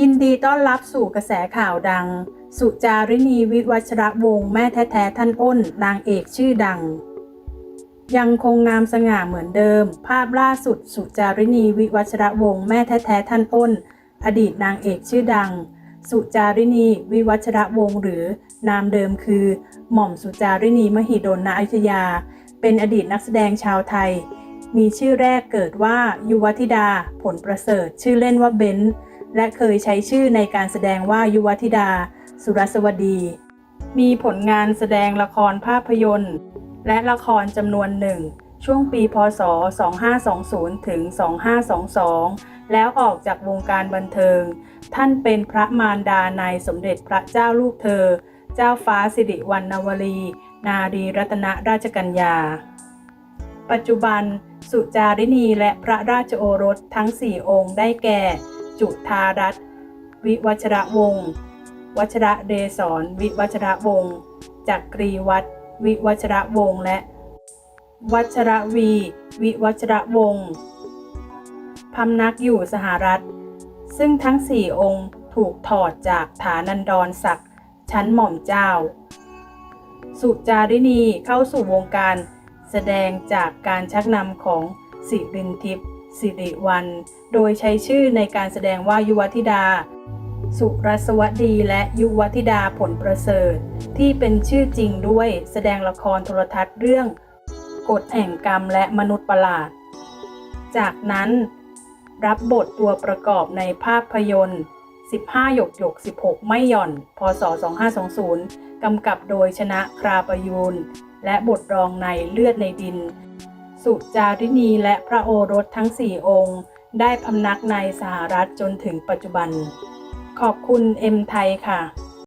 ยินดีต้อนรับสู่กระแสข่าวดัง สุจารินีวิวัชระวงศ์แม่แท้ๆท่านอ้น นางเอกชื่อดัง ยังคงงามสง่าเหมือนเดิม ภาพล่าสุด สุจารินีวิวัชระวงศ์แม่แท้ๆท่านอ้น อดีตนางเอกชื่อดัง สุจารินีวิวัชระวงศ์หรือนามเดิมคือ หม่อมสุจารินีมหิดลณอยุธยา เป็นอดีตนักแสดงชาวไทย มีชื่อแรกเกิดว่ายุวธิดา ผลประเสริฐชื่อเล่นว่าเบนซ์ และเคยใช้ชื่อในการแสดงว่ายุวธิดา สุรสวดี มีผลงานแสดงละครภาพยนตร์ และละครจำนวนหนึ่ง ช่วงปีพศ 2520 ถึง 2522 แล้วออกจากวงการบันเทิง ท่านเป็นพระมารดาในสมเด็จพระเจ้าลูกเธอ เจ้าฟ้าสิริวัณณวรี นารีรัตนราชกัญญา ปัจจุบันสุจารินีและพระราชโอรสทั้งสี่องค์ได้แก่ จุธารัตน์วิวัชระวงศ์วัชระเดศรวิวัชระวงศ์จักรีวัฒวิวัชระวงศ์และ วัชระวี วิวัชระวงศ์พำนักอยู่สหรัฐ ซึ่งทั้งสี่องค์ถูกถอดจากฐานันดรศักดิ์ชั้นหม่อมเจ้า สุจารินีเข้าสู่วงการแสดงจากการชักนำของสิรินทิพย์ สิริวัลโดยใช้ชื่อในการแสดงว่ายุวธิดา สุรสวดีและยุวธิดาผลประเสริฐ ที่เป็นชื่อจริงด้วยแสดงละครโทรทัศน์เรื่องกฎแห่งกรรมและมนุษย์ประหลาด จากนั้น รับบทตัวประกอบในภาพยนตร์ 15 หยกหยก 16 ไม่หย่อน พศ 2520 กำกับโดยชนะคราประยูน และบทรองในเลือดในดิน สุจารินีและพระโอรสทั้ง4องค์ ได้พำนักในสหรัฐจนถึงปัจจุบัน ขอบคุณเอ็มไทยค่ะ